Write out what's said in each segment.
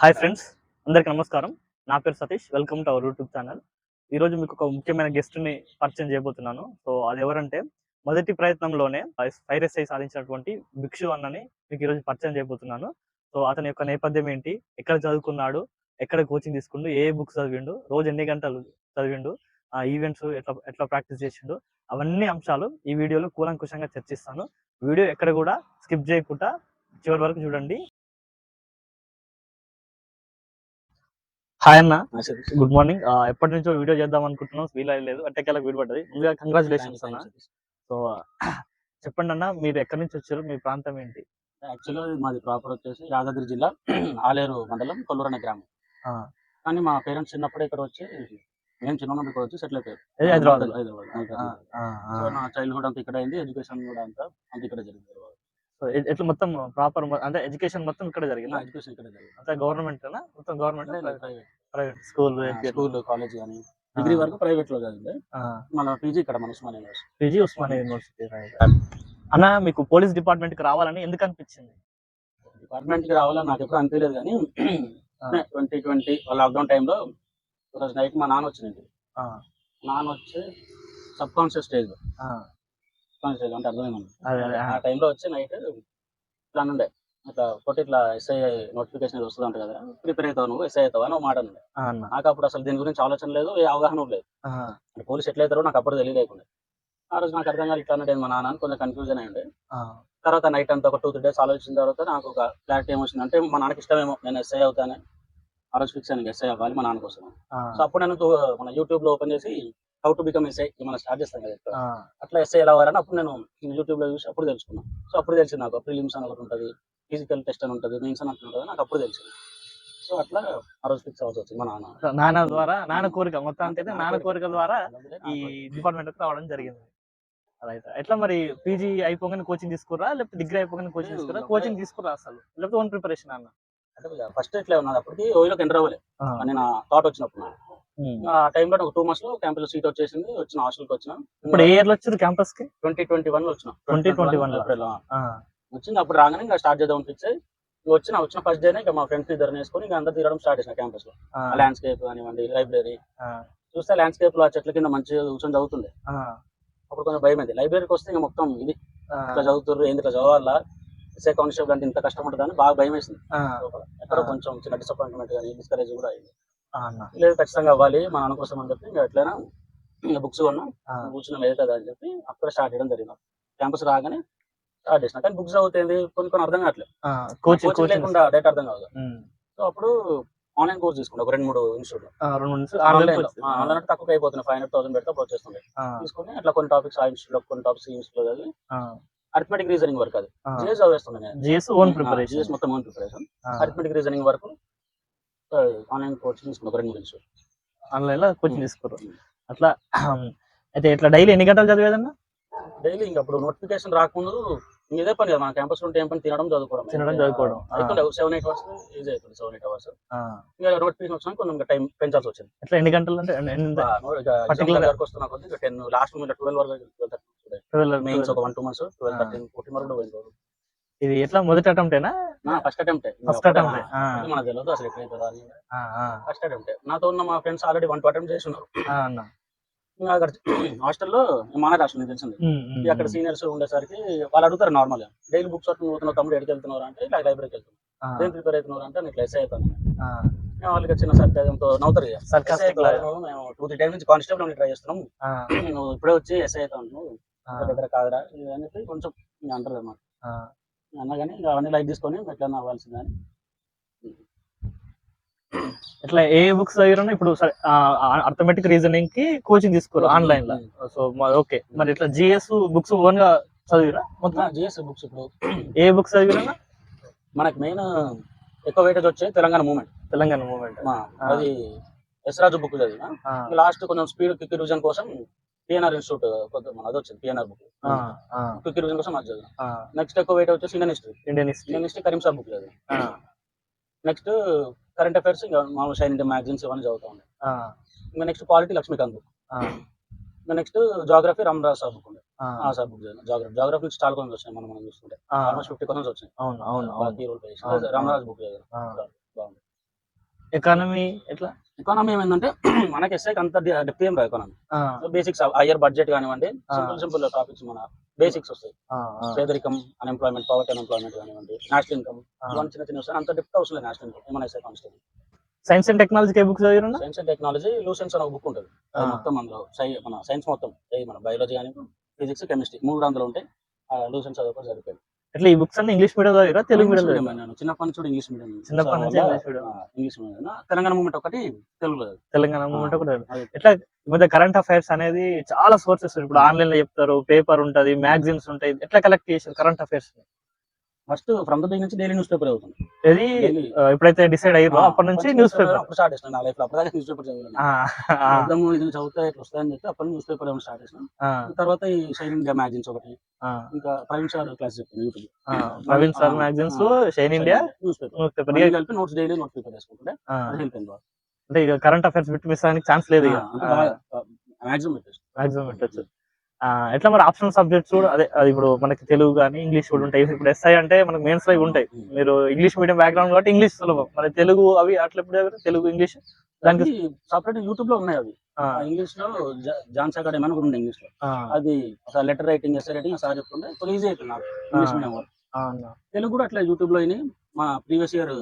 Hi friends అందరికీ నమస్కారం. నా పేరు Satish welcome to our YouTube channel ఈ రోజు మీకు ఒక ముఖ్యమైన గెస్ట్ని పరిచయం చేయబోతున్నాను. సో అది ఎవరంటే మొదటి ప్రయత్నంలోనే ఫైర్ సాధించినటువంటి భిక్షు అన్నని మీకు ఈరోజు పరిచయం చేయబోతున్నాను. సో అతని యొక్క నేపథ్యం ఏంటి? ఎక్కడ చదువుకున్నాడు? ఎక్కడ కోచింగ్ తీసుకుండు? ఏ బుక్స్ చదివిండు? రోజు ఎన్ని గంటలు చదివిండు? ఆ ఈవెంట్స్ ఎట్లా ఎట్లా ప్రాక్టీస్ చేసిండు? అవన్నీ అంశాలు ఈ వీడియోలో కూలంకుషంగా చర్చిస్తాను. వీడియో ఎక్కడ కూడా స్కిప్ చేయకుండా చివరి వరకు చూడండి. హాయ్ అన్న. గుడ్ మార్నింగ్ ఎప్పటి నుంచో వీడియో చేద్దాం అనుకుంటున్నాం. వీలు లేదు అట్టకెళ్ళకి వీలు పడ్డది. ముందుగా కంగ్రాచులేషన్స్ అన్న. సో చెప్పండి అన్న మీరు ఎక్కడి నుంచి వచ్చారు? మీ ప్రాంతం ఏంటి? యాక్చువల్గా మాది ప్రాపర్ వచ్చేసి యాదాద్రి జిల్లా ఆలేరు మండలం కొల్లూరు అనే గ్రామం కానీ మా పేరెంట్స్ చిన్నప్పుడే ఇక్కడ వచ్చి నేను చిన్నప్పుడు ఇక్కడ వచ్చి సెటిల్ అయిపోయారు. హైదరాబాద్ హైదరాబాద్ నా చైల్డ్హుడ్ అంతా ఇక్కడ అయింది ఎడ్యుకేషన్ కూడా అంతా అంత ఇక్కడ జరిగింది. సో ఎట్లా మొత్తం ప్రాపర్ అంటే ఎడ్యుకేషన్ మొత్తం ఇక్కడ జరిగింది? ఎడ్యుకేషన్ ఇక్కడ జరిగింది. అంటే గవర్నమెంట్ మొత్తం government? Private? Private. School school college కానీ డిగ్రీ వరకు ప్రైవేట్లో చదివింది మన పీజీ ఇక్కడ మన Osman university. PG Osmania university అన్న మీకు పోలీస్ డిపార్ట్మెంట్కి రావాలని ఎందుకు అనిపించింది? డిపార్ట్మెంట్కి రావాలని నాకు ఎప్పుడు అనిపించలేదు కానీ. ట్వంటీ ట్వంటీ లాక్డౌన్ టైంలో రోజు నైట్ మా నాన్న వచ్చింది నాన్న వచ్చి సబ్ కాన్షియస్ స్టేజ్ ఆ, కాన్షియస్ అంటే అర్థమైంది ఆ, టైంలో వచ్చి నైట్ ప్లాన్ ఉండే. ఇట్లా కొట్టి ఇట్లా ఎస్ఐ నోటిఫికేషన్ వస్తుంది అంట కదా ప్రిపేర్ అవుతావు నువ్వు ఎస్ఐ అవుతావు అని ఒక మాట అన్న. నాకు అప్పుడు అసలు దీని గురించి ఆలోచన లేదు ఏ అవగాహన లేదు. అంటే పోలీస్ ఎట్లా అవుతారో నాకు అప్పుడు తెలియలేకుండా ఆ రోజు నాకు అర్థం కాదు ఇట్లా అన్నాడు మా నాన్న కొంచెం కన్ఫ్యూజన్ అయ్యండి తర్వాత నైట్ అంతా ఒక టూ త్రీ డేస్ ఆలోచించిన తర్వాత నాకు ఒక క్లారిటీ ఏమొచ్చింది అంటే మా నాన్నకి ఇష్టమేమో నేను ఎస్ఐ అవుతాను. ఆ రోజు ఫిక్స్ అయ్యాను ఎస్ఐ అవ్వాలి మా నాన్న కోసం. సో అప్పుడు నేను మన యూట్యూబ్లో ఓపెన్ చేసి హౌ టు బికమ్ ఎస్ఐ మనం స్టార్ట్ చేస్తాం కదా అట్లా ఎస్ఐ ఎలా అవ్వాలని అప్పుడు నేను యూట్యూబ్లో చూసి అప్పుడు తెలుసుకున్నాను. సో అప్పుడు తెలిసింది నాకు ప్రిలిమ్స్ అని ఒకటి ఉంటుంది ఫిజికల్ టెస్ట్ అని ఉంటుంది మెయిన్స్ అని ఉంటుంది నాకు అప్పుడు తెలిసింది. సో అట్లా ఆ రోజు ఫిక్స్ అవ్వాల్సి వచ్చింది మా నాన్న. నాన్న ద్వారా నాన్న కోరిక మొత్తానికి అయితే నాన్న కోరిక. ద్వారా ఈ డిపార్ట్మెంట్ రావడం జరిగింది. రైట్ ఎట్లా మరి పీజీ అయిపోగానే కోచింగ్ తీసుకురా లేకపోతే డిగ్రీ అయిపోగానే కోచింగ్ తీసుకురా కోచింగ్ తీసుకురా అసలు? లేకపోతే ఓన్ ప్రిపరేషన్ అన్న? ఫస్ట్ ఇట్లా ఉన్నది అప్పటికి ఓయిలోకి ఎంటర్ అవ్వలేదు ఆ, అని నా థాట్ వచ్చినప్పుడు. ఆ టైంలో ఒక టూ మంత్స్లో క్యాంపస్లో సీట్ వచ్చేసింది వచ్చిన హాస్టల్కి వచ్చిన. ఇప్పుడు ఏ ఇయర్లో వచ్చారు క్యాంపస్కి ట్వంటీ ట్వంటీ వన్లో వచ్చిన 2021 లో. ఏప్రిల్ ఆ, వచ్చింది అప్పుడు రాగానే ఇంకా స్టార్ట్ చేద్దాం ఫిక్స్ అయ్యి వచ్చిన వచ్చిన ఫస్ట్ డేనే ఇక మా ఫ్రెండ్స్ ఇద్దరు వేసుకొని ఇంకా అందరు తిరగడం స్టార్ట్ చేసిన క్యాంపస్లో ల్యాండ్స్కేప్ కానివ్వండి లైబ్రరీ. చూస్తే ల్యాండ్స్కేప్లో ఆ చెట్ల కింద మంచిగా కూర్చొని చదువుతుంది అప్పుడు కొంచెం భయం అయింది లైబ్రరీకి వస్తే ఇంకా మొత్తం ఇది. ఇట్లా చదువుతుర్రు ఏంది ఇట్లా చదవాలా? ఎస్ఏ కానిస్టేబుల్ అంటే ఇంత కష్టం ఉంటుందని బాగా భయం వేసింది. ఎక్కడో. కొంచెం చిన్న డిసప్పాయింట్మెంట్ కానీ డిస్కరేజ్ కూడా అయింది. లేదు ఖచ్చితంగా అవ్వాలి మా నాన్న కోసం అని చెప్పి ఎట్లయినా బుక్స్ కొన్నాం కూర్చున్నాం అవుతుంది అని చెప్పి అక్కడ స్టార్ట్ చేయడం జరిగింది. క్యాంపస్ రాగానే స్టార్ట్ చేసిన. కానీ బుక్స్ చదువుతుంది కొన్ని కొన్ని అర్థం కావట్లేదు. కోచింగ్ లేకుండా డేటా అర్థం కాదు. సో అప్పుడు ఆన్లైన్ కోర్స్ తీసుకున్నా ఒక రెండు మూడు ఇన్స్టిట్యూట్ ఆన్లైన్ ఆన్లైన్ తక్కువ అయిపోతుంది. ఫైవ్ హండ్రెడ్ థౌసండ్ పెడితే అప్పుడు వచ్చేస్తుంది. తీసుకొని అట్లా కొన్ని టాపిక్స్ ఆ ఇన్స్టిట్యూట్ కొన్ని టాపిక్స్ ఈ ఇన్స్టిట్యూట్ చదివి అరిథమెటిక్ రీజనింగ్ వర్క్ అది. జిఎస్ చదివేస్తున్నాను నేను. జిఎస్ ఓన్ జిఎస్ ప్రిపరేషన్ మొత్తం ఓన్ ప్రిపరేషన్ అరిథమెటిక్ రీజనింగ్ వరకు ఆన్లైన్ కోచింగ్ తీసుకున్నా ఒక రెండు మూడు ఇన్స్టిట్యూట్ ఆన్లైన్లో కోచింగ్ తీసుకున్నారు అట్లా అయితే ఇట్లా డైలీ ఎన్ని గంటలు చదివేదన్నా డైలీ ఇంకా అప్పుడు నోటిఫికేషన్ రాకముందు ఇంక ఇదే పని కదా మన క్యాంపస్ ఉంటే ఏం పని? తినడం చదువుకోవడం తినడం, చదువుకోవడం. అయితే సెవెన్ ఎయిట్ అవర్స్ ఈజీ అవుతుంది సెవెన్ ఎయిట్ అవర్స్ ఇంకా నోటిఫికేషన్ వచ్చినా కొంచెం టైం పెంచాల్సి వచ్చింది. ఎట్లా ఎన్ని గంటలు అంటే గా- వరకు వస్తున్నా కొద్ది టెన్ లాస్ట్ మీద ట్వెల్వ్ వరకు twelve- మెయిన్స్ ఒక. One two months twelve. Thirteen fourteen వరకు కూడా పోయింది. ఇది ఎట్లా? మొదటి అటెంప్టేనా ఫస్ట్ అటెంప్ట్ ఫస్ట్ అటెంప్ట్ మనకు తెలియదు అసలు ఎట్లయితుందా అని. ఫస్ట్ అటెంప్ట్ నాతో ఉన్న మా friends already one two attempt చేస్తున్నారు అక్కడ హాస్టల్లో మన రాష్ట్రం తెలిసింది. అక్కడ సీనియర్స్ ఉండేసరికి వాళ్ళు అడుగుతారు నార్మల్గా. డైలీ బుక్స్ పోతున్నావు తమ్ముడు ఎక్కడికి వెళ్తున్నారు అంటే ఇలా లైబ్రరీకి వెళ్తున్నాను ఆ, ఏం ప్రిపేర్ అవుతున్నారు అంటే నేను ఎస్ఐ అవుతాను వాళ్ళకి చిన్న సర్కారంతో నవ్వుతారు మేము టూ త్రీ టైమ్స్ నుంచి కానిస్టేబుల్ ట్రై చేస్తున్నాం. నువ్వు ఇప్పుడే వచ్చి ఎస్ఐ అవుతాను దగ్గర కాదురా అని చెప్పి కొంచెం అంటారు అన్నమాట. ఆ. అన్నగాని ఇంకా అవన్నీ లైక్ తీసుకొని ఎట్లా అవ్వాల్సిందని ఇట్లా ఏ బుక్స్ చదివినా ఇప్పుడు అర్థమెటిక్ రీజనింగ్కి కోచింగ్ తీసుకోరు ఆన్లైన్లో. సో ఓకే మరి ఇట్లా జిఎస్ బుక్స్ ఓన్గా చదివిరా మొత్తం? జిఎస్ బుక్స్ ఇప్పుడు. ఏ బుక్స్ చదివినా? మనకి మెయిన్ ఎక్కువ వెయిటేజ్ వచ్చే తెలంగాణ మూమెంట్ తెలంగాణ మూమెంట్ అది ఎస్రాజు బుక్ చదివిన. లాస్ట్ కొంచెం స్పీడ్ క్విక్ రివిజన్ కోసం పిఎన్ఆర్ ఇన్స్టిట్యూట్ మన అది వచ్చింది పిఎన్ఆర్ బుక్ క్విక్ రివిజన్ కోసం అది చదివిన. నెక్స్ట్ ఎక్కువ వెయిట్ వచ్చేసి Indian history Indian history Indian history Karim sir book చదివిన. నెక్స్ట్ కరెంట్ అఫైర్స్ ఇంకా మామూలు షైన్ ఇండియా మ్యాగజైన్స్ ఇవన్నీ చదువుతా ఉండే. ఇంకా నెక్స్ట్ పాలిటీ లక్ష్మీకాంత్ బుక్ ఇంకా next geography Ramaraj sir book ఉండే. ఆ. సార్ బుక్ చదివిన. జాగ్రఫీ జాగ్రఫీ నుంచి చాలా వచ్చాయి మనం మనం చూసుకుంటే ఆల్మోస్ట్ ఫిఫ్టీ క్వశ్చన్స్ వచ్చాయి అవును అవును. రామరాజ్ బుక్ చదివిన. బాగుంది. ఎకానమీ ఎట్లా? ఎకానమీ ఏమైందంటే మనకి ఎస్ఐకి అంత డెప్త్ ఏం రాదు ఎకానమీ బేసిక్స్ హయ్యర్ బడ్జెట్ కానివ్వండి. సింపుల్ సింపుల్ టాపిక్స్ మన బేసిక్స్ వస్తాయి. పేదరికం అన్ఎంప్లాయ్మెంట్ పవర్టీ అన్ఎంప్లాయ్మెంట్ కానివ్వండి నేషనల్ ఇన్కమ్. ఇవన్నీ చిన్న చిన్న వస్తాయి అంత డెప్త్ అవసరం లేదు నేషనల్ ఇన్కమ్ ఏమైనా ఎస్ఐ కానిస్టేబుల్ సైన్స్ అండ్ టెక్నాలజీకి ఏ బుక్స్ చదివినా సైన్స్ అండ్ టెక్నాలజీ లూసెన్స్ అని ఒక బుక్ ఉంటుంది. మొత్తం అందులో మన సైన్స్ మొత్తం మన బయాలజీ కానీ ఫిజిక్స్ కెమిస్ట్రీ మూడు అందులో ఉంటాయి. లూసెన్స్ చదువుకొని సరిపోయింది ఎట్లా ఈ బుక్స్ అన్ని ఇంగ్లీష్ మీడియం చదివిరా తెలుగు మీడియం మీడియం నేను చిన్నప్పటి నుంచి ఇంగ్లీష్ మీడియం చిన్నప్పటి నుంచి English medium. English medium Telangana movement ఒకటి తెలుగులో తెలంగాణ మూమెంట్ అది. ఎట్లా ఈ మధ్య కరెంట్ అఫైర్స్ అనేది చాలా సోర్సెస్ ఇప్పుడు ఆన్లైన్లో చెప్తారు పేపర్ ఉంటది మ్యాగజైన్స్ ఉంటాయి. ఎట్లా కలెక్ట్ చేశారు current affairs first from the నుంచి డైలీ న్యూస్ పేపర్ అవుతుంది ఇది ఎప్పుడైతే డిసైడ్ అయ్యారో. అప్పటి నుంచి న్యూస్ పేపర్ అప్పుడు స్టార్ట్ చేసిన నా లైఫ్లో అప్పటిదాకా న్యూస్ పేపర్ చదివాను ఇది చదివితే ఇట్లా వస్తాయని చెప్పి అప్పుడు న్యూస్ పేపర్ ఏమైనా స్టార్ట్ చేసిన. తర్వాత ఈ షైన్ ఇండియా మ్యాగజైన్స్ ఒకటి ఇంకా ప్రవీణ్ సార్ క్లాస్ చెప్పింది YouTube Praveen sir magazines shine India news paper news paper కలిపి నోట్స్ డైలీ నోట్స్ పేపర్ వేసుకుంటే అది హెల్ప్ అయింది అంటే ఇక కరెంట్ అఫైర్స్ బిట్ మిస్ అవ్వడానికి ఛాన్స్ లేదు ఇక. మాక్సిమం పెట్టేసి మాక్సిమం పెట్టచ్చు. ఎట్లా మరి ఆప్షనల్ సబ్జెక్ట్స్ కూడా అదే అది ఇప్పుడు మనకి తెలుగు కానీ ఇంగ్లీష్ కూడా ఉంటాయి. ఇప్పుడు ఎస్ఐ అంటే మనకి మెయిన్స్లో ఉంటాయి. మీరు ఇంగ్లీష్ మీడియం బ్యాక్గ్రౌండ్ కాబట్టి ఇంగ్లీష్ సులభం. మరి తెలుగు అవి అట్లా ఎప్పుడు చదివారు? తెలుగు ఇంగ్లీష్ దానికి సపరేట్ యూట్యూబ్లో ఉన్నాయి అవి. ఇంగ్లీష్లో జాన్స్ అకాడమీ అని ఒకటి ఉంది ఇంగ్లీష్లో. అది letter writing SI writing sir చెప్తుంటే కొంచెం ఈజీ నాకు ఇంగ్లీష్ మీడియం అన్న. తెలుగు కూడా అట్లా యూట్యూబ్లో మా ప్రీవియస్ ఇయర్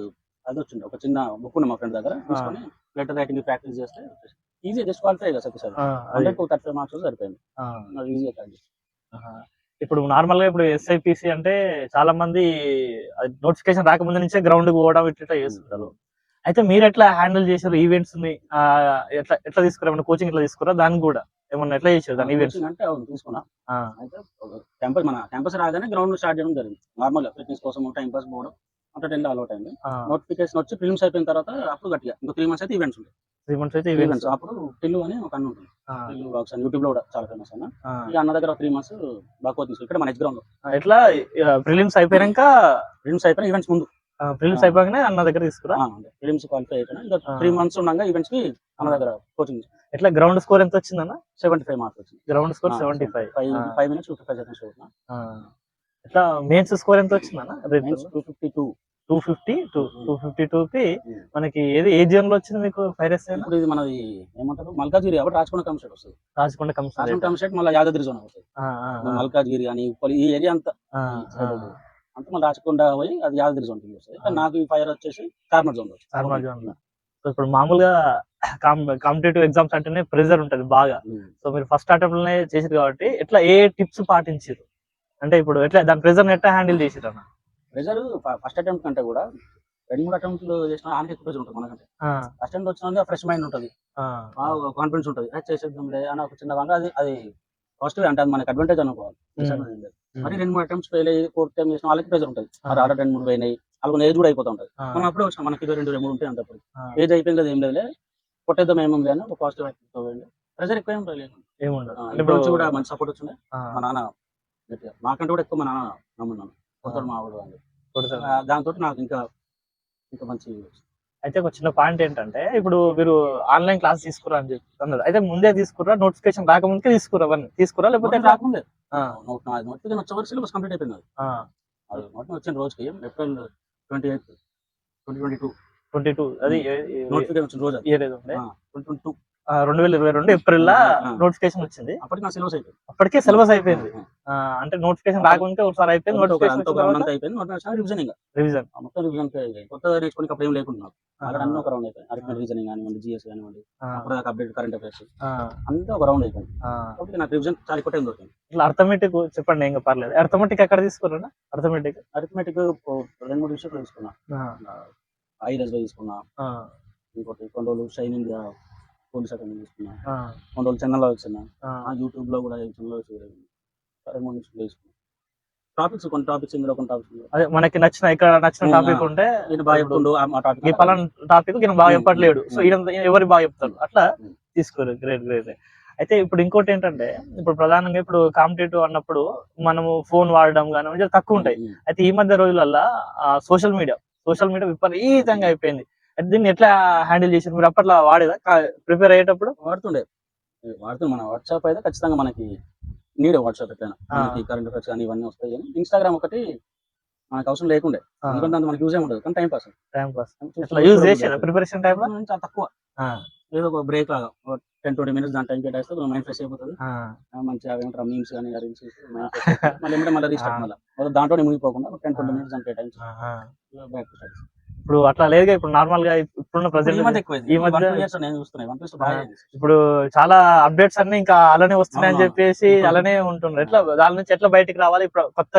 అది వచ్చింది. ఒక చిన్న బుక్ ఉంది మా ఫ్రెండ్ దగ్గర తీసుకొని లెటర్ రైటింగ్ ప్రాక్టీస్ చేస్తే ఈజీ జస్ట్ క్వాలిఫై కదా అది, హండ్రెడ్ టు థర్టీ మార్క్స్ సరిపోయింది. ఈజీ ఆహా. ఇప్పుడు నార్మల్గా ఇప్పుడు ఎస్ఐపిసి అంటే చాలా మంది నోటిఫికేషన్ రాకముందు నుంచే గ్రౌండ్ పోవడం ఇట్లా చేస్తుంటారు. అయితే మీరు ఎట్లా హ్యాండిల్ చేశారు ఈవెంట్స్ని ఎట్లా ఎట్లా తీసుకురా? కోచింగ్ ఎట్లా తీసుకురా? దాన్ని కూడా ఏమన్నా ఎట్లా చేశారు దాని ఈవెంట్స్? అంటే తీసుకున్నా. అయితే క్యాంపస్ మన క్యాంపస్ రాగానే గ్రౌండ్ స్టార్ట్ చేయడం జరిగింది. నార్మల్ ఫిట్నెస్ కోసం టైం పాస్ పోవడం. అంటే టెన్ అలౌట్ అయింది నోటిఫికేషన్ వచ్చి ఫిల్మ్స్ అయిపోయిన తర్వాత అప్పుడు గట్టిగా. ఇంకా త్రీ మంత్స్ అయితే ఈవెంట్స్ ఉంటాయి త్రీ మంత్స్ అయితే ఈవెంట్స్ అప్పుడు టిల్లు అని ఒక అన్న ఉంటుంది. టిల్లు బాక్స్ అని యూట్యూబ్లో కూడా చాలా ఫేమస్ అన్న. ఇక అన్న దగ్గర త్రీ మంత్స్ బాగా కోచింగ్ ఇక్కడ మన ఎగ్జ్ గ్రౌండ్ ఎట్లా ప్రిలిమ్స్ అయిపోయాక ఫిల్మ్స్ అయిపోయిన ఈవెంట్స్ ముందు. ప్రిలిమ్స్ అయిపోగానే అన్న దగ్గర తీసుకురా. ఫిలిమ్స్ క్వాలిఫై అయిపోయినా ఇంకా. త్రీ మంత్స్ ఉండగా ఈవెంట్స్కి మన దగ్గర కోచింగ్ ఎట్లా గ్రౌండ్ స్కోర్ ఎంత వచ్చిందన్న? సెవెంటీ ఫైవ్ మార్క్స్ వచ్చింది ground score seventy five five five minutes fifty five seconds ఎట్లా మెయిన్స్ స్కోర్ ఎంత వచ్చిందన్న? Two fifty two two fifty two two fifty two కి మనకి ఏది ఏ జోన్లో వచ్చింది మీకు ఫైరస్ ఇప్పుడు ఇది మనది ఏమంటారు? మల్కాజ్గిరి కాబట్టి రాచకొండ కమిషట్ వస్తుంది. రాజకొండ రాచకొండ కమిషట్ మళ్ళీ యాదాద్రి జోన్ వస్తుంది మల్కాజ్గిరి అని ఉప్పల్ ఈ ఏరియా అంతా అంతా మళ్ళీ రాచకొండ పోయి అది యాదాద్రి జోన్ కింద వస్తుంది నాకు ఈ ఫైర్ వచ్చేసి కార్మర్ జోన్ సో ఇప్పుడు మామూలుగా కాంపిటేటివ్ ఎగ్జామ్స్ అంటేనే ప్రెజర్ ఉంటది బాగా. సో మీరు ఫస్ట్ అటెంప్ట్లోనే చేసారు కాబట్టి ఎట్లా ఏ టిప్స్ పాటించారు అంటే ఇప్పుడు ఎట్లా దాని ప్రెజర్ ఎట్లా హ్యాండిల్ చేసారు అన్న? ప్రెజర్ ఫస్ట్ అటెంప్ట్ కంటే కూడా రెండు మూడు అటెంప్ట్లు చేసిన ఆయనకి ఎక్కువ ప్రెజర్ ఉంటుంది మనకంటే. ఫస్ట్ అటెంప్ట్ వచ్చిన ఫ్రెష్ మైండ్ ఉంటుంది. కాన్ఫిడెన్స్ ఉంటుంది. "ఏ, చేసేద్దాంలే అని ఒక చిన్న వంక అది అది పాజిటివ్ అంటే అది మనకి అడ్వాంటేజ్ అనుకోవాలి. మరి రెండు మూడు అటెంప్ట్స్ ఫెయిల్ అయ్యి ఫోర్త్ టైం చేసిన వాళ్ళకి ప్రెజర్ ఉంటుంది. మరి ఆర్డర్ రెండు మూడు పోయినాయి వాళ్ళకి ఏజ్ కూడా అయిపోతా ఉంటుంది. మనం అప్పుడే వచ్చిన మనకి ఇదో రెండు రెండు మూడు ఉంటాయి అంతప్పుడు. ఏజ్ అయిపోయింది కదా ఏం లేదులే. కొట్టేద్దాం ఏమేమి లేదు ఒక పాజిటివ్ యాక్టివ్ ప్రెజర్ ఎక్కువ ఏం లేదు ఏముండదు. కూడా మంచి సపోర్ట్ వచ్చింది ఆ, మా నాన్న గట్టిగా. మాకంటే కూడా ఎక్కువ మా నాన్న నమ్మున్నాను కొడతాడు మా వాడు అని. కొడతారు. దాంతో నాకు ఇంకా ఇంకా మంచి అయితే ఒక చిన్న పాయింట్ ఏంటంటే ఇప్పుడు మీరు ఆన్లైన్ క్లాస్ తీసుకురా అని చెప్పి అన్నారు అయితే ముందే తీసుకురా నోటిఫికేషన్ రాకముందుకే తీసుకురా అవన్నీ. తీసుకురా లేకపోతే రాకముందే. ఆ, నోటిఫికేషన్ వచ్చే వరకు సిలబస్ కంప్లీట్ అయిపోయింది అది. నోటిఫికేషన్ వచ్చిన రోజుకి April twenty eighth twenty twenty two. Twenty two అది నోటిఫికేషన్ వచ్చిన రోజు ఇయర్ ఏదో ట్వంటీ ట్వంటీ టూ. రెండు వేల ఇరవై రెండు ఏప్రిల్ లా. నోటిఫికేషన్ వచ్చింది. అప్పటికి నా సిలబస్ అయిపోయింది. అప్పటికే సిలబస్ అయిపోయింది. అంటే నోటిఫికేషన్ రాకముందే ఒకసారి అయిపోయింది నోటిఫికేషన్ రివిజన్ ఇంకా. మొత్తం రివిజన్ కొత్తగా నేర్చుకుని అప్పుడు ఏం లేకుండా అక్కడ అన్ని ఒక రౌండ్ అయిపోయింది అరిథమెటిక్ రీజనింగ్ కానివ్వండి జిఎస్ కానివ్వండి అప్పుడు అప్డేట్ కరెంట్ అఫైర్స్ అంతా ఒక రౌండ్ అయిపోయింది. కాబట్టి నాకు రివిజన్ చాలా ఎక్కువ టైం దొరికింది. ఇట్లా అర్థమెటిక్ చెప్పండి ఏం పర్లేదు. అర్థమెటిక్ ఎక్కడ తీసుకురా అర్థమెటిక్ అరిథమెటిక్ రెండు మూడు విషయాలు తీసుకున్నా. ఐరస్లో తీసుకున్నా. ఇంకోటి కొన్ని రోజులు షైన్ ఇండియా పోలీస్ అకాడమీ తీసుకున్నా. కొన్ని రోజులు చెన్నైలో వచ్చిన ఆ. యూట్యూబ్లో కూడా చెన్నైలో తీసుకున్నా టాపిక్స్ కొన్ని టాపిక్స్ ఇందులో కొన్ని టాపిక్స్ అదే మనకి నచ్చిన ఇక్కడ నచ్చిన టాపిక్ ఉంటే బాగా చెప్తుండు ఆ- ఆ ఈ టాపిక్ పలానా టాపిక్ ఈయన బాగా చెప్పట్లేడు. సో ఈయన ఎవరు బాగా చెప్తారు? అట్లా. తీసుకోరు. గ్రేట్ గ్రేట్ అయితే ఇప్పుడు ఇంకోటి ఏంటంటే ఇప్పుడు ప్రధానంగా ఇప్పుడు కాంపిటేటివ్ అన్నప్పుడు మనము ఫోన్ వాడడం కానీ తక్కువ ఉంటాయి. అయితే ఈ మధ్య రోజులల్లో సోషల్ మీడియా సోషల్ మీడియా విపరీతంగా అయిపోయింది. దీన్ని ఎట్లా హ్యాండిల్ చేసారు మీరు అప్పట్లో వాడేదా? ప్రిపేర్ అయ్యేటప్పుడు? వాడుతుండే. వాడుతుంది మన వాట్సాప్ అయితే ఖచ్చితంగా మనకి నీడే వాట్సాప్ ఎట్లయినా. మనకి కరెంట్ అఫైర్స్ కానీ ఇవన్నీ వస్తాయి కానీ ఇన్స్టాగ్రామ్ ఒకటి మనకు అవసరం లేకుండే. ఎందుకంటే అంత మనకి యూజ్ ఉండదు. కానీ టైం పాస్ టైం పాస్ ఇట్లా యూజ్ చేసేదా ప్రిపరేషన్ టైం లో? చాలా తక్కువ. ఏదో ఒక బ్రేక్ లాగా. టెన్ ట్వంటీ మినిట్స్ దాని టైం కేటాయిస్తే మైండ్ ఫ్రెష్ అయిపోతుంది. మంచిగా ఏమంటారు? మీమ్స్ కానీ రీల్స్ మళ్ళీ ఏమంటే మళ్ళీ రీస్టార్ట్ మళ్ళీ. దాంట్లోనే మునిగిపోకుండా టెన్ ట్వంటీ మినిట్స్ దాని కేటాయించి బ్యాక్ ఇప్పుడు అట్లా లేదుగా ఇప్పుడు నార్మల్గా ఇప్పుడున్న ప్రజెంట్ ఈ మధ్య- అయింది. ఇప్పుడు చాలా అప్డేట్స్ అన్ని ఇంకా అలానే వస్తున్నాయని అవును. చెప్పేసి అలానే ఉంటున్నారు. ఎట్లా దాని నుంచి ఎట్లా బయటికి రావాలి? ఇప్పుడు కొత్త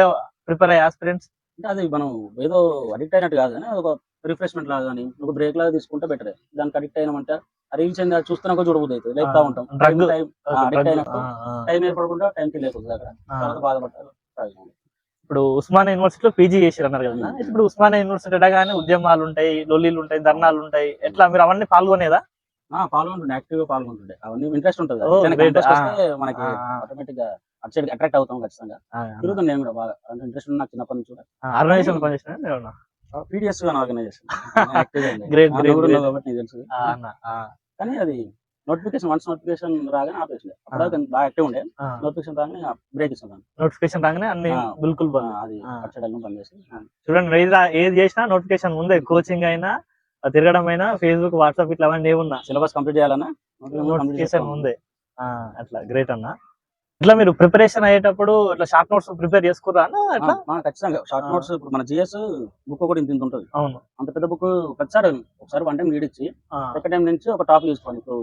ప్రిపేర్ అయ్యే ఆస్పిరెంట్స్ అంటే అది మనం ఏదో అడిక్ట్ అయినట్టు కాదు కానీ ఒక రిఫ్రెష్మెంట్ లాగా కానీ ఒక బ్రేక్ లాగా తీసుకుంటే బెటర్ దానికి అడిక్ట్ అయినామంటే రీల్స్ అది చూస్తున్నా కూడా చూడబోదు అవుతుంది. లేపుతా ఆ, ఉంటాం. టైం అడిక్ట్ అయినప్పుడు టైం ఏర్పడకుండా టైంకి లేకపోతుంది అక్కడ. తర్వాత బాధపడతారు. ఇప్పుడు ఉస్మానియా యూనివర్సిటీలో పీజీ చేసారు అన్నారు కదా. ఇప్పుడు ఉస్మానియా యూనివర్సిటీ అనగానే ఉద్యమాలు ఉంటాయి లొల్లీలు ఉంటాయి ధర్నాలు ఉంటాయి. ఎట్లా? మీరు అవన్నీ పాల్గొనేదా? పాల్గొంటుండే యాక్టివ్గా పాల్గొంటుండే. అవన్నీ ఇంట్రెస్ట్ ఉంటుంది మనకి. ఆటోమేటిక్గా అటు సైడ్ అట్రాక్ట్ అవుతాం ఖచ్చితంగా. తిరుగుతుంది నేను కూడా బాగా. అంటే ఇంట్రెస్ట్ ఉన్న నాకు చిన్నప్పటి నుంచి కూడా. ఆర్గనైజేషన్ పనిచేసిన? PDS organization. కాబట్టి తెలుసు. అన్న, ఆ, కానీ అది నోటిఫికేషన్ వన్స్ నోటిఫికేషన్ రాగానే ఆపేసింది అప్పుడు బాగా యాక్టివ్ ఉండే. నోటిఫికేషన్ రాగానే బ్రేక్ ఇస్తున్నాను. నోటిఫికేషన్ రాగానే అన్ని. బిల్కుల్ అది పని చేసి చూడండి ఏది చేసినా నోటిఫికేషన్ ముందే కోచింగ్ అయినా తిరగడం అయినా ఫేస్బుక్ వాట్సాప్ ఇట్లా అవన్నీ ఏమున్నా. సిలబస్ కంప్లీట్ చేయాలన్నా నోటిఫికేషన్ ముందే. ఆ, అట్లా. గ్రేట్ అన్న. ఇట్లా మీరు ప్రిపరేషన్ అయ్యేటప్పుడు ఇట్లా షార్ట్ నోట్స్ ప్రిపేర్ చేసుకురా ఖచ్చితంగా. షార్ట్. నోట్స్ ఇప్పుడు మన జిఎస్ బుక్ ఒకటి ఇంత ఉంటుంది. అవును. అంత పెద్ద బుక్ ప్రతిసారి ఒకసారి వన్ టైం రీడ్ ఇచ్చి సెకండ్ టైం నుంచి ఒక టాపిక్ తీసుకోండి. ఇప్పుడు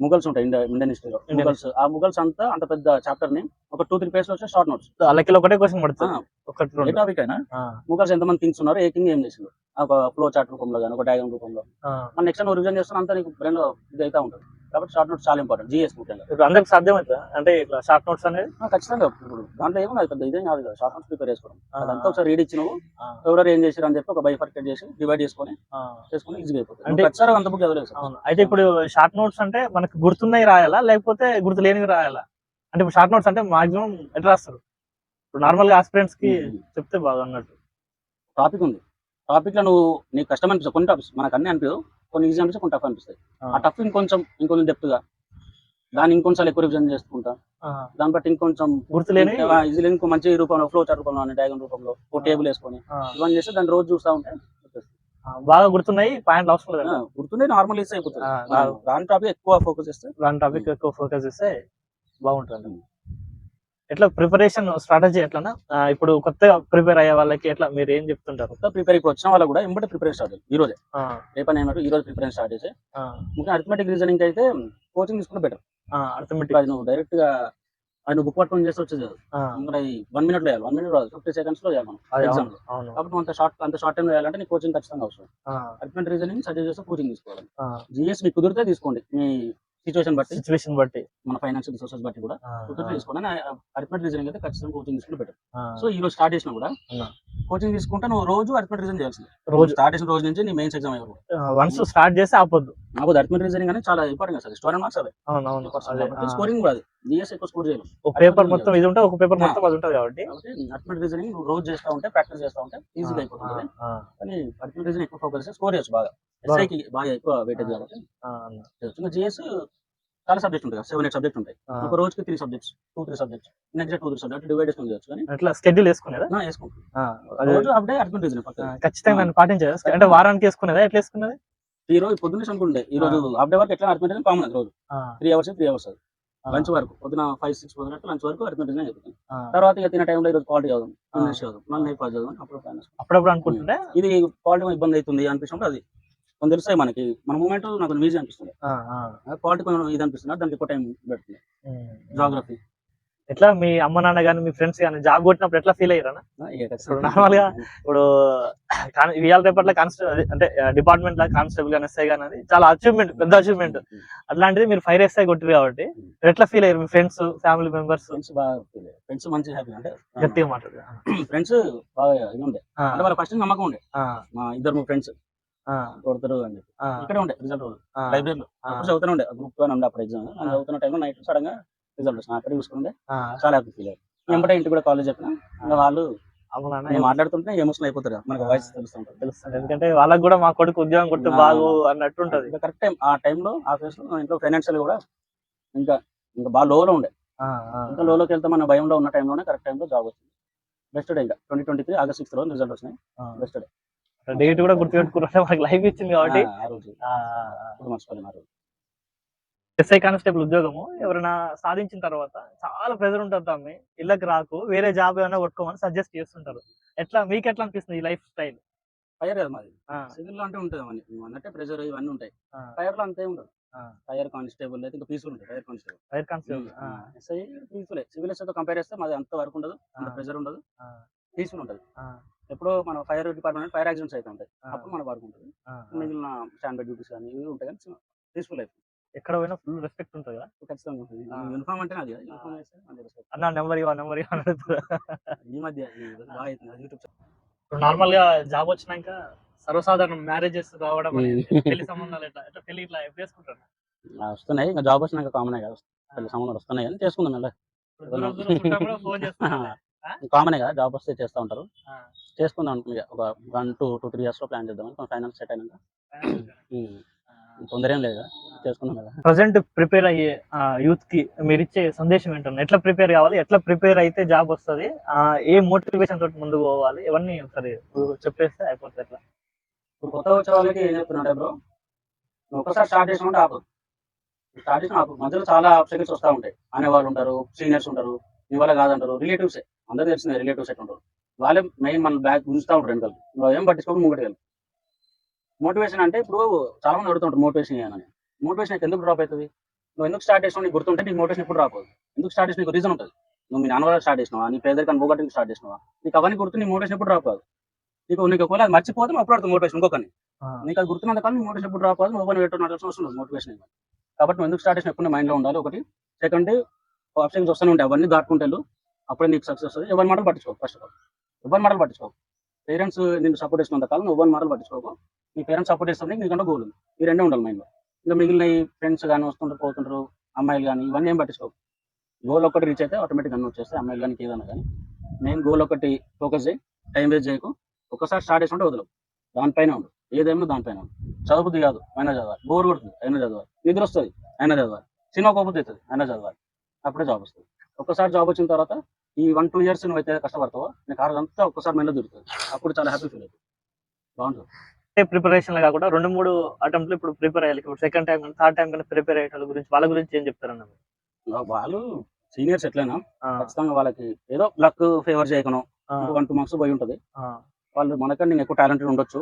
ముగల్స్ ఉంటాయి ఇండియా ఇండియన్ హిస్టరీలో ముగల్స్ ఆ ముగల్స్ అంతా అంత పెద్ద చాప్టర్ని ఒక టూ త్రీ పేజ్ వచ్చే షార్ట్ నోట్స్ లెక్కలో ఒకటే క్వశ్చన్ పడుతుంది. టాపిక్ అయినా ముగల్స్ ఎంతమంది కింగ్స్ ఉన్నారు ఏ కింగ్ ఏం చేసిండు? ఒక ఫ్లో చార్ట్ రూపంలో కానీ ఒక డయాగ్రామ్ రూపంలో. మన నెక్స్ట్ నువ్వు రివిజన్ చేస్తున్నా అంతా నీకు బ్రెయిన్లో ఇది అయితే ఉంటుంది. కాబట్టి షార్ట్ నోట్స్ చాలా ఇంపార్టెంట్. జిఎస్ ముఖ్యంగా ఇప్పుడు అందరికి సాధ్యమవుతుందా అంటే ఇట్లా షార్ట్ నోట్స్ అనేది? ఖచ్చితంగా ఇప్పుడు దాంట్లో ఏమో పెద్ద ఇదేం కాదు కదా. షార్ట్ నోట్స్ ప్రిపేర్ చేసుకోవడం. అదంతా ఒకసారి రీడ్ ఇచ్చి నువ్వు ఆ, ఎవరెవరు ఏం చేశారు అని చెప్పి ఒక బైఫర్కేట్ చేసి డివైడ్ చేసుకొని. చేసుకొని ఈజీగా అయిపోతుంది. అంటే- ప్రతిసారి అంత బుక్. అవును. అయితే ఇప్పుడు షార్ట్ నోట్స్ అంటే మనకి గుర్తున్నాయి రాయాలా? లేకపోతే గుర్తు లేనివి రాయాలా? అంటే ఇప్పుడు షార్ట్ నోట్స్ అంటే మాక్సిమం ఎట్లా రాస్తారు? ఇప్పుడు నార్మల్గా ఆస్పిరెంట్స్కి చెప్తే బాగా అన్నట్టు టాపిక్ ఉంది. టాపిక్లో నువ్వు నీకు కష్టం అనిపిస్తుంది. కొన్ని టాపిక్స్ మనకు అన్ని అనిపించవు కొన్ని ఈజీ అనిపిస్తాయి కొన్ని టఫ్ అనిపిస్తాయి ఆ. టఫ్ ఇంకొంచెం ఇంకొంచెం డెప్త్గా. దాన్ని ఇంకొంచెం ఎక్కువ రివిజన్ చేసుకుంటా దాన్ని బట్టి ఇంకొంచెం గుర్తు లేని ఈజీగా ఇంకో మంచి రూపంలో ఫ్లో చార్ట్ రూపంలో డయాగ్రామ్ రూపంలో ఒక టేబుల్ వేసుకొని ఇవన్నీ చేస్తే దాన్ని రోజు చూస్తా ఉంటే బాగా గుర్తున్నాయి పాయింట్లు అవసరం లేదు గుర్తుండే నార్మల్ ఈజీ అయిపోతుంది. దాని టాపిక్ ఎక్కువ ఫోకస్ చేస్తే దాని టాపిక్ ఎక్కువ ఫోకస్ చేస్తే బాగుంటుంది. ఎట్లా ప్రిపరేషన్ స్ట్రాటజీ ఎట్లా ఇప్పుడు కొత్తగా ప్రిపేర్ అయ్యే వాళ్ళకి ఎట్లా మీరు ఏం చెప్తుంటారు? కొత్త ప్రిపేర్ ఇప్పుడు వచ్చిన వాళ్ళు కూడా ఇంబటి ప్రిపేర్ స్టార్ట్ ఈ రోజే. రేపని ఏమంటారు ఈ రోజు ప్రిపేర్ స్టార్ట్ చేసి ముఖ్యంగా అరిథమెటిక్ రీజనింగ్ అయితే కోచింగ్ తీసుకుంటే బెటర్ అర్థమెటిక్ అది నువ్వు డైరెక్ట్గా అది నువ్వు బుక్ పట్టుకొని చేస్తే వచ్చేది వన్ మినిట్లో వన్ మినిట్ రాదు ఫిఫ్టీ సెకండ్స్లో చేయాలి అవును లో. కాబట్టి అంత షార్ట్ అంత షార్ట్ టైం వేయాలంటే నీ కోచింగ్ ఖచ్చితంగా అవసరం. అరిథమెటిక్ రీజనింగ్ సజెస్ట్ చేస్తే కోచింగ్ తీసుకోవాలి. జిఎస్ మీకు కుదిరితే తీసుకోండి. మీ సిచువేషన్ బట్టి సిచ్యువేషన్ బట్టి. మన ఫైనాన్షియల్ రిసోర్సెస్ బట్టి కూడా. తీసుకోండి. అరిథమెటిక్ రీజనింగ్ అయితే ఖచ్చితంగా కోచింగ్ తీసుకుంటే బెటర్ సో ఈ రోజు స్టార్ట్ చేసినా కూడా. కోచింగ్ తీసుకుంటే నువ్వు రోజు అరిథమెటిక్ రీజన్ చేయాల్సింది. రోజు స్టార్ట్ చేసిన రోజు నుంచి నీ మెయిన్స్ ఎగ్జామ్ అయ్యారు వన్స్ స్టార్ట్ చేసి ఆపొద్దు. నాకు అరిథమెటిక్ రీజనింగ్ అనేది చాలా ఇంపార్టెంట్ సార్. స్టోరీ మార్క్స్ అదే. స్కోరింగ్ కూడా అది. జిఎస్ ఎక్కువ స్కోర్ ఒక పేపర్ మొత్తం ఇది ఉంటుంది ఒక పేపర్ మొత్తం అది ఉంటుంది కాబట్టి అరిథమెటిక్ రీజనింగ్ నువ్వు రోజు చేస్తా ఉంటే ప్రాక్టీస్ చేస్తా ఉంటే ఈజీగా అయిపోతుంది కానీ అరిథమెటిక్ రీజనింగ్ ఎక్కువ ఫోకస్ చేస్తే స్కోర్ చేయొచ్చు బాగా. ఎస్ఐకి బాగా ఎక్కువ వెయిటేజ్ కాబట్టి జిఎస్ చాలా సబ్జెక్ట్ ఉంటాయి సెవెన్ ఎయిట్ సబ్జెక్ట్ ఉంటాయి. ఒక రోజుకి three subjects two three subjects next two three subject divide చేసుకుని చేయొచ్చు కానీ అట్లా స్కెడ్యూల్ వేసుకునేదా? నా వేసుకుంటాం. ఆ, అదే. రోజు అప్పుడే అరిథమెటిక్ రీజనింగ్ ఆ, పక్కన. ఖచ్చితంగా దాన్ని పాటించేదా అంటే వారానికి వేసుకునేదా? ఎట్లా వేసుకునేది ఈ రోజు పొద్దున్నే అనుకుంటే ఈ రోజు హాఫ్ డే వరకు ఎట్లా అరిథమెటిక్ కామన్ రోజు. Three hours three hours lunch వరకు పొద్దున ఫైవ్ సిక్స్ పొద్దున లంచ్ వరకు అరిథమెటిక్ అయిపోతుంది ఆ. తర్వాత ఇక తినే టైంలో ఈరోజు క్వాలిటీ చదువు ఆ. ఇంగ్లీష్ చదువు చదువు అప్పుడు. అప్పుడప్పుడు అనుకుంటుంటే ఇది క్వాలిటీ ఇబ్బంది అవుతుంది అనిపిస్తుంటే అది. కొంచెం తెలుస్తాయి మనకి. మన మూమెంట్ నాకు ఈజీ అనిపిస్తుంది. క్వాలిటీ కొంచెం ఇది అనిపిస్తుంది. దానికి ఎక్కువ టైం పెడుతుంది. జాగ్రఫీ ఎట్లా? మీ అమ్మ నాన్న గాని మీ ఫ్రెండ్స్ గాని జాబ్ కొట్టినప్పుడు ఎట్లా ఫీల్ అయ్యారా ఇప్పుడు normal గా ఇప్పుడు కాన్- ఇవాళ రేపట్ల కానిస్టేబుల్ అంటే డిపార్ట్మెంట్ లా కానిస్టేబుల్ కానీ ఎస్ఐ కానీ అది చాలా అచీవ్మెంట్ పెద్ద అచీవ్మెంట్ అట్లాంటిది మీరు ఫైర్ ఎస్ఐ కొట్టారు కాబట్టి ఎట్లా ఫీల్ అయ్యారు మీ ఫ్రెండ్స్ ఫ్యామిలీ మెంబర్స్ ఫ్రెండ్స్ బాగా ఫ్రెండ్స్ మంచి హ్యాపీ అంటే గట్టిగా మాట్లాడారు ఫ్రెండ్స్ బాగా ఉండే. అంటే వాళ్ళ ఫస్ట్ నమ్మకం ఉండే. మా ఇద్దరు మా ఫ్రెండ్స్ కొడతారు అని చెప్పి. ఇక్కడే ఉండే రిజల్ట్ లైబ్రరీలో చదువుతూనే ఉండే గ్రూప్గా ఉండే అప్పుడు ఎగ్జామ్ నేను చదువుతున్న టైంలో నైట్ సడన్గా రిజల్ట్ వచ్చిన అక్కడ చూసుకుంటే చాలా హ్యాపీ ఫీల్ అయ్యారు. వెంబడే ఇంటికి కూడా కాలేజ్ చెప్పిన. ఇంకా వాళ్ళు నేను మాట్లాడుతుంటే ఎమోషనల్ అయిపోతారు. మనకు వాయిస్ తెలుస్తుంటారు తెలుస్తుంది ఎందుకంటే వాళ్ళకి కూడా మా కొడుకు ఉద్యోగం ఆ. బాగు అన్నట్టు ఉంటది ఇంకా కరెక్ట్ టైం ఆ టైంలో ఆ ఫేస్లో ఇంట్లో ఫైనాన్షియల్ కూడా ఇంకా ఇంకా బాగా లోలో ఉండే. ఇంకా లోలోకి వెళ్తే మన భయంలో ఉన్న టైంలోనే కరెక్ట్ టైంలో జాబ్ వచ్చింది. బెస్ట్ డే ఇంకా. Twenty twenty three August sixth రోజు రిజల్ట్ వచ్చినాయి బెస్ట్ డే డేట్ కూడా గుర్తుపెట్టుకున్నట్టే మనకి లైఫ్ ఇచ్చింది కాబట్టి. ఆ రోజు ఇప్పుడు మర్చిపోలేను ఆ రోజు ఎస్ఐ కానిస్టేబుల్ ఉద్యోగము ఎవరైనా సాధించిన తర్వాత చాలా ప్రెజర్ ఉంటుంది తమ్మి. ఇళ్ళకి రాకు వేరే జాబ్ ఏమైనా కొట్టుకోమని సజెస్ట్ చేస్తుంటారు. ఎట్లా మీకు ఎట్లా అనిపిస్తుంది ఈ లైఫ్ స్టైల్? ఫైర్ కదా మాది. సివిల్లో అంటే ఉంటుంది నువ్వు అన్నట్టే ప్రెషర్ ఇవన్నీ ఉంటాయి. ఫైర్లో అంతే ఉండదు. ఫైర్ కానిస్టేబుల్ అయితే ఇంకా పీస్ఫుల్ ఉంటుంది fire constable. Fire constable SI peaceful civil SI తో కంపేర్ చేస్తే మాది అంత వరకు ఉండదు. అంత ఆ. ప్రెషర్ ఉండదు. పీస్ఫుల్ ఉంటుంది. ఎప్పుడో మన ఫైర్ డిపార్ట్మెంట్ ఫైర్ యాక్సిడెంట్స్ అయితే ఉంటాయి. అప్పుడు మన వర్క్ ఉంటుంది. మిగిలిన స్టాండ్ బై డ్యూటీస్ కానీ ఇవి ఉంటాయి కానీ పీస్ఫుల్ లైఫ్ ఎక్కడ పోయినా ఫుల్ రెస్పెక్ట్ ఉంటుంది కదా? ఖచ్చితంగా ఉంటుంది. ఆ. యూనిఫామ్ అంటే అది యూనిఫామ్ వేస్తే మంచి respect. అన్న నెంబర్ ఇవ్వ నెంబర్ ఇవ్వ అని అడుగుతారు. ఈ మధ్య ఈ బాగా అవుతుంది. అది యూట్యూబ్ ఇప్పుడు నార్మల్గా జాబ్ వచ్చినాక సర్వసాధారణ మ్యారేజెస్ రావడం అనేది. పెళ్ళి సంబంధాలు ఎట్లా ఎట్లా పెళ్ళి ఇట్లా చేసుకుంటారు వస్తున్నాయి. ఇంకా జాబ్ వచ్చినాక కామనే కదా? పెళ్ళి సంబంధాలు వస్తున్నాయి కానీ చేసుకుందాం మళ్ళీ ఇప్పుడు దూరం దూరం చుట్టాలు కూడా ఫోన్ చేస్తున్నారు కామనే కదా? జాబ్ వస్తే చేస్తూ ఉంటారు. ఆ. చేసుకుందాం అనుకున్నా ఒక వన్ టూ టూ త్రీ ఇయర్స్లో ప్లాన్ చేద్దాం ఫైనాన్స్ సెట్ అయినాక. ఉమ్. తొందర లేదు? చేసుకుందాం కదా ప్రజెంట్ ప్రిపేర్ అయ్యే యూత్కి మీరు ఇచ్చే సందేశం ఏంటన్నా? ఎట్లా ప్రిపేర్ కావాలి? ఎట్లా ప్రిపేర్ అయితే జాబ్ వస్తుంది? ఏ మోటివేషన్ తోటి ముందుకు పోవాలి? ఇవన్నీ ఒకసారి చెప్పేస్తే అయిపోతుంది ఎట్లా ఇప్పుడు కొత్తగా వచ్చే వాళ్ళకి ఏం చెప్తున్నాడు బ్రో నువ్వు ఒకసారి స్టార్ట్ చేసినట్టు ఆపు. స్టార్ట్ చేసిన ఆపు. మధ్యలో చాలా ఆబ్స్టకల్స్ వస్తూ ఉంటాయి. అనేవాళ్ళు ఉంటారు సీనియర్స్ ఉంటారు మీ వల్ల కాదంటారు రిలేటివ్సే అందరూ తెలిసిన రిలేటివ్స్ ఎట్లా ఉంటారు వాళ్ళే మెయిన్ మన బ్యాగ్ ఉంచుతూ ఉంటారు వెనకాల. ఏం పట్టించుకోక ముంగటి వెళ్ళి. మోటివేషన్ అంటే ఇప్పుడు చాలా మంది అడుగుతుంటారు మోటివేషన్ అని మోటివేషన్ ఎందుకు డ్రాప్ అవుతుంది? నువ్వు ఎందుకు స్టార్ట్ చేసినావు? నీకు గుర్తుంటే నీకు మోటివేషన్ ఎప్పుడు రాపోదు ఎందుకు స్టార్ట్ చేసిన నీకు రీజన్ ఉంటుంది. నువ్వు మీ నాన్న స్టార్ట్ చేసినావా? నీ పేదరికాన్ని పోగొట్టి స్టార్ట్ చేసినావా? నీకు అవన్నీ గుర్తు నీ మోటివేషన్ ఎప్పుడు రాపోదు నీకు నీకు ఒకవేళ అది మర్చిపోతే అప్పుడు మోటివేషన్ ఇంకొకరిని. నీకు అది గుర్తున్నంత కాలం నీ మోటివేషన్ ఎప్పుడు రాపోదు నువ్వు పెట్టు అవసరం వస్తుంది మోటివేషన్. కాబట్టి నువ్వు ఎందుకు స్టార్ట్ చేసిన ఎప్పుడు మైండ్లో ఉండాలి ఒకటి. సెకండ్ ఆప్షన్స్ వస్తూనే ఉంటాయి. అవన్నీ దాటుకుంటారు అప్పుడే నీకు సక్సెస్ వస్తుంది. ఎవరి మాటలు పట్టించుకో ఫస్ట్ ఆఫ్ ఆల్ ఎవరి మాటలు పట్టించుకో పేరెంట్స్ నిన్ను సపోర్ట్ చేసినంత కాలం నువ్వు ఎవరి మాటలు పట్టించుకోకు. మీ పేరెంట్స్ సపోర్ట్ చేస్తుంది మీకంటే గోల్ ఉంది. ఈ రెండే ఉండాలి మైండ్లో ఇంకా మిగిలిన ఫ్రెండ్స్ కానీ వస్తుంటారు పోతుంటారు అమ్మాయిలు కానీ ఇవన్నీ ఏం పట్టించుకోవు గోల్ ఒకటి రీచ్ అయితే ఆటోమేటిక్ అన్నీ వచ్చేస్తాయి అమ్మాయిలు కానీ ఏదైనా కానీ మెయిన్ గోల్ ఒకటి ఫోకస్ చేయి టైం వేస్ట్ చేయకు. ఒకసారి స్టార్ట్ చేసుకుంటే వదలవు. దానిపైన ఉండు. ఏదేమో దానిపైన ఉండు. చదువుతుంది కాదు అయినా చదవాలి. బోర్ కొడుతుంది అయినా చదవాలి. నిద్ర వస్తుంది అయినా చదవాలి. సినిమా కోపం అవుతుంది అయినా చదవాలి. అప్పుడే జాబ్ వస్తుంది. ఒకసారి జాబ్ వచ్చిన తర్వాత ఈ వన్ టూ ఇయర్స్ నువ్వు అయితే కష్టపడతావో నీకు ఆ అంతా ఒక్కసారి మెల్ల దొరుకుతుంది. అప్పుడు చాలా హ్యాపీ ఫీల్ అవుతుంది బాగుంటుంది ప్రిపరేషన్ కాకుండా రెండు మూడు అటెంప్ట్లు ఇప్పుడు ప్రిపేర్ అయ్యాలి. ఇప్పుడు సెకండ్ టైం కానీ థర్డ్ టైం కానీ ప్రిపేర్ అయ్యే వాళ్ళ గురించి వాళ్ళ గురించి ఏం చెప్తారన్న? వాళ్ళు సీనియర్స్ ఎట్లయినా ఖచ్చితంగా వాళ్ళకి ఏదో లక్ ఫేవర్ చేయకను వన్ టూ మార్క్స్ పోయి ఉంటుంది. వాళ్ళు మనకన్నా నేను ఎక్కువ టాలెంటెడ్ ఉండొచ్చు.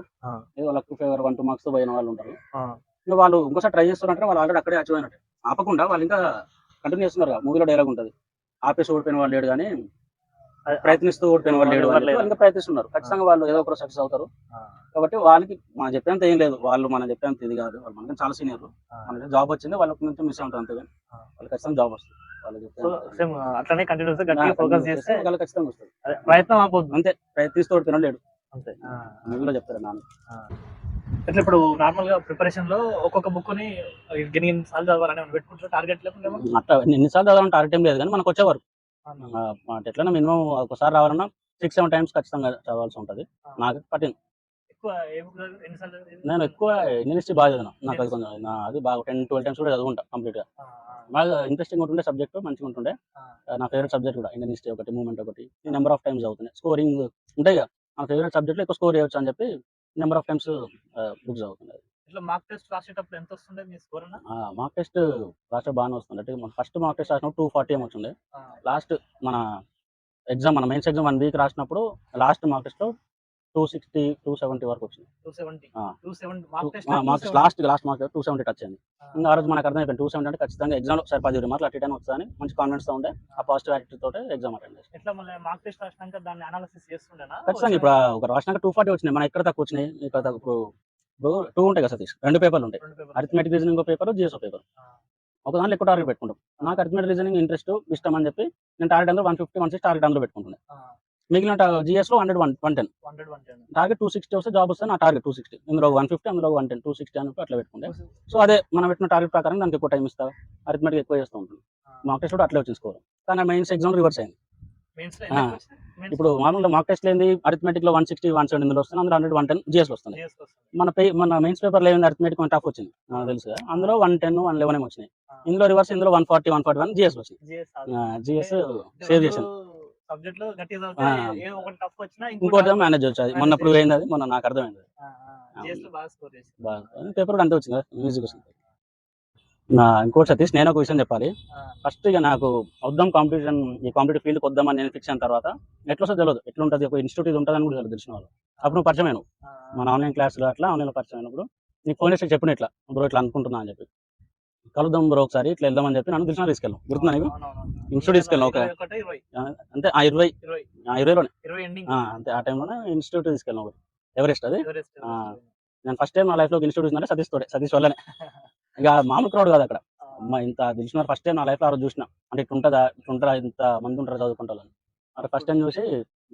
ఏదో luck favour one two marks పోయిన వాళ్ళు ఉంటారు. ఇంకా వాళ్ళు ఇంకోసారి ట్రై చేస్తున్నారంటే వాళ్ళు ఆల్రెడీ అక్కడే అచీవ్ అయినట్టు ఆపకుండా వాళ్ళు ఇంకా కంటిన్యూ చేస్తున్నారు మూవీలో డైలాగ్ ఉంటుంది. ఆపేసి ఓడిపోయిన వాళ్ళు లేడు కానీ ప్రయత్నిస్తూ ఓడిపోయిన వాళ్ళు. వాళ్ళు ఇంకా ప్రయత్నిస్తున్నారు. ఖచ్చితంగా వాళ్ళు ఏదో ఒకరు సక్సెస్ అవుతారు. కాబట్టి వాళ్ళకి మనం చెప్పేంత ఏం లేదు. వాళ్ళు మనం చెప్పేంత ఇది కాదు. వాళ్ళు మనకి చాలా సీనియర్. మనకి జాబ్ వచ్చింది వాళ్ళకి నుంచి మిస్ అవుతారు అంతే. వాళ్ళకి ఖచ్చితంగా జాబ్ వస్తుంది. వాళ్ళకి అట్లనే కంటిన్యూస్ ఫోకస్ చేస్తే ఖచ్చితంగా వస్తుంది అదే, ప్రయత్నం ఆపోద్దు. అంతే. ప్రయత్నిస్తూ ఓడిపోయిన వాళ్ళు లేడు. అంతే. చెప్తారు నాన్న. ఎట్లా ఇప్పుడు నార్మల్గా ప్రిపరేషన్లో ఒక్కొక్క బుక్ని ఎన్ని ఎన్ని సార్లు చదవాలని ఏమైనా పెట్టుకుంటారు? టార్గెట్ లేకుండా అట్లా ఎన్నిసార్లు చదవాలని టార్గెట్ ఏం లేదు కానీ మనకు వచ్చే వరకు ఎట్లైనా మినిమం ఒకసారి రావాలన్నా సిక్స్ సెవెన్ టైమ్స్ ఖచ్చితంగా చదవాల్సి ఉంటుంది. నాకు పట్టింది. నేను ఎక్కువ ఇంగ్లీష్ బాగా చదివిన. నాకు అది కొంచెం నా అది బాగా టెన్ ట్వెల్వ్ టైమ్స్ కూడా చదువుకుంటా కంప్లీట్గా ఆ, ఆ, బాగా ఇంట్రెస్టింగ్ ఉంటుండే సబ్జెక్ట్ మంచిగా ఉంటుండే. నా ఫేవరెట్ సబ్జెక్ట్ కూడా ఇండియన్ హిస్టరీ ఒకటి మూమెంట్ ఒకటి నెంబర్ ఆఫ్ టైమ్స్ చదువుతున్నాయి స్కోరింగ్ ఉంటాయి కదా నా ఫేవరెట్ సబ్జెక్ట్లో ఎక్కువ స్కోర్ చేయొచ్చు అని చెప్పి నెంబర్ ఆఫ్ టైమ్స్ బుక్స్ చదువుతున్నాయి ఇట్లా మార్క్ టెస్ట్ రాసేటప్పుడు ఎంత వస్తుండే మీ స్కోర్ మార్క్ టెస్ట్ రాష్ట్ర బాగానే వస్తుంది. అంటే ఫస్ట్ మార్క్ టెస్ట్ రాసినప్పుడు టూ ఫార్టీ ఏమి వచ్చిండే. లాస్ట్ మన ఎగ్జామ్ మన మెయిన్స్ ఎగ్జామ్ వన్ వీక్ రాసినప్పుడు last mark test two sixty two seventy వరకు వచ్చింది. Marks last last mark two seventy touch అయింది ఇంకా ఆ రోజు మనకు అర్థమైపోయింది. టూ సెవెంటీ అంటే ఖచ్చితంగా ఎగ్జామ్లో సరే పది మార్కులు అటు ఇటు వస్తుందని మంచి కాన్ఫిడెన్స్తో ఉండే. ఆ పాజిటివ్ యాటిట్యూడ్ తోటే ఎగ్జామ్ అటెండ్ ఖచ్చితంగా ఇప్పుడు ఒక రాసినాక టూ ఫార్టీ వచ్చినాయి. మన ఎక్కడ తక్కువ వచ్చినాయి? ఇక్కడ తక్కువ ఇప్పుడు టూ ఉంటాయి కదా సతీష్. రెండు పేపర్లు ఉంటాయి. అరిథమెటిక్ రీజనింగ్ పేపర్ జిఎస్ఓ పేపర్ ఒక దాంట్లో ఎక్కువ టార్గెట్ పెట్టుకుంటాం. నాకు అరిథమెటిక్ రీజనింగ్ ఇంట్రెస్ట్ ఇష్టం అని చెప్పి నేను టార్గెట్ అందులో one fifty one six target అందులో పెట్టుకుంటున్నాను మిగిలిన జిఎస్లో hundred one one ten target two sixty వస్తే జాబ్ వస్తే నా టార్గెట్ టూ సిక్స్టీ ఇందులో వన్ ఫిఫ్టీ అందులో వన్ టెన్ టూ సిక్స్టీ అని అట్లా పెట్టుకుంటే. సో అదే మనం పెట్టిన టార్గెట్ ప్రకారం దానికి ఎక్కువ టైం ఇస్తా అరిథమెటిక్ ఎక్కువ చేస్తూ ఉంటుంది మాక్ టెస్ట్ కూడా అట్లే వచ్చింది స్కోర్ కానీ మెయిన్స్ ఎగ్జామ్ రివర్స్ అయింది. ఇప్పుడు మామూలుగా మాక్ టెస్ట్ ఏంది? అరిథమెటిక్లో వన్ సిక్స్టీ వన్ సెవెంటీ ఇందులో వస్తుంది. అందులో హండ్రెడ్ వన్ టెన్ జిఎస్ వస్తుంది. మన పే మన మెయిన్స్ పేపర్లో ఏంది అరిథమెటిక్ వన్ టాప్ వచ్చింది. నాకు తెలుసు. అందులో వన్ టెన్ వన్ లెవెన్ ఏమి వచ్చినాయి. ఇందులో రివర్స్ ఇందులో one forty one forty one GS వచ్చింది. జిఎస్ సేవ్ టఫ్ వచ్చినా ఇంకోటి మేనేజ్ వచ్చు అది మొన్న ఇప్పుడు అది. మొన్న నాకు అర్థమైంది పేపర్ కూడా అంతే వచ్చింది మ్యూజిక్ వచ్చింది నా ఇంకోటి సతీష్ నేను ఒక విషయం చెప్పాలి. ఫస్ట్ ఇక నాకు వద్దాం కాంపిటీషన్ ఈ కాంపిటేటివ్ ఫీల్డ్కి వద్దామని నేను ఫిక్స్ అయిన తర్వాత ఎట్లా వస్తుందో తెలియదు ఎట్లా ఉంటుంది ఒక ఇన్స్టిట్యూట్ ఇది ఉంటుందని కూడా తెలియదు తెలిసిన వాళ్ళు. అప్పుడు నువ్వు పరిచయం మన ఆన్లైన్ క్లాస్లో అట్లా ఆన్లైన్లో పరిచయం అయినప్పుడు నీకు ఫోన్ చేసి చెప్పిన ఇట్లా బ్రో ఇట్లా అనుకుంటున్నా అని చెప్పి. కలుద్దాం బ్రో ఒకసారి ఇట్లా వెళ్దామని చెప్పి నన్ను తెలిసిన తీసుకెళ్ళాం. గుర్తుందా నీకు? ఇన్స్టిట్యూట్ తీసుకెళ్ళాం ఒక ఇరవై అంతే ఆ ఇరవై. ఆ ఇరవైలోనే. ఇరవై ఎండింగ్ ఆ, అంతే ఆ టైంలోనే ఇన్స్టిట్యూట్ తీసుకెళ్ళాం ఒకటి. ఎవరెస్ట్ అది. నేను ఫస్ట్ టైం నా లైఫ్లో ఇన్స్టిట్యూట్ చూసినా సతీష్ తోడే సతీష్ వల్లనే. ఇక మామూలు క్రౌడ్ కాదు అక్కడ. అమ్మ ఇంత తెలిసిన ఫస్ట్ టైం నా లైఫ్లో ఆ రోజు చూసిన. అంటే ఇట్లుంటుందా ఇట్లుంటారా ఇంత మంది ఉంటారా చదువుకుంటారు అక్కడ ఫస్ట్ టైం చూసి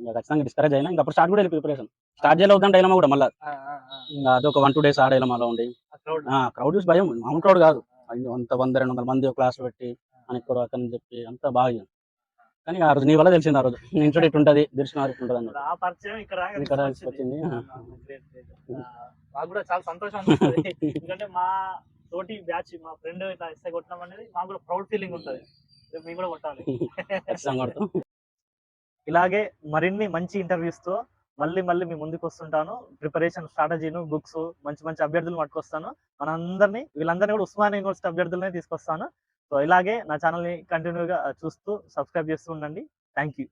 ఖచ్చితంగా డిస్కరేజ్ అయినా. ఇంకా అప్పుడు స్టార్ట్ కూడా ప్రిపరేషన్ స్టార్ట్ చేయాలి వద్దంటే అయినా కూడా మళ్ళీ? ఇంకా అదొక వన్ టూ డేస్ ఆడేలా అలా ఉండి. క్రౌడ్ చూసి భయం. మామూలు క్రౌడ్ కాదు. అంత వంద రెండు వందల మంది క్లాస్ పెట్టి అని కూడా అతను చెప్పి అంత బాగా. కానీ ఆ రోజు నీ వల్ల తెలిసింది ఆ రోజు. ఇన్స్టిట్యూట్ ఇట్లుంటది దర్శనం ఇట్లుంటది అని. ఆ పరిచయం ఇక్కడ వచ్చింది. ఆ. ఆ, కూడా చాలా సంతోషం ఎందుకంటే మా తోటి బ్యాచ్ మా ఫ్రెండ్ ఇట్లా ఎస్ఐ కొట్టడం అనేది మాకు కూడా ప్రౌడ్ ఫీలింగ్ ఉంటుంది. రేపు మేము కూడా కొట్టాలి. ఇలాగే మరిన్ని మంచి ఇంటర్వ్యూస్తో మళ్ళీ మళ్ళీ మీ ముందుకు వస్తుంటాను. ప్రిపరేషన్ స్ట్రాటజీను బుక్స్ మంచి మంచి అభ్యర్థులు పట్టుకొస్తాను. మనందరినీ వీళ్ళందరినీ కూడా ఉస్మానియా యూనివర్సిటీ అభ్యర్థులనే తీసుకొస్తాను. సో ఇలాగే నా ఛానల్ని కంటిన్యూగా చూస్తూ సబ్స్క్రైబ్ చేస్తూ ఉండండి. Thank you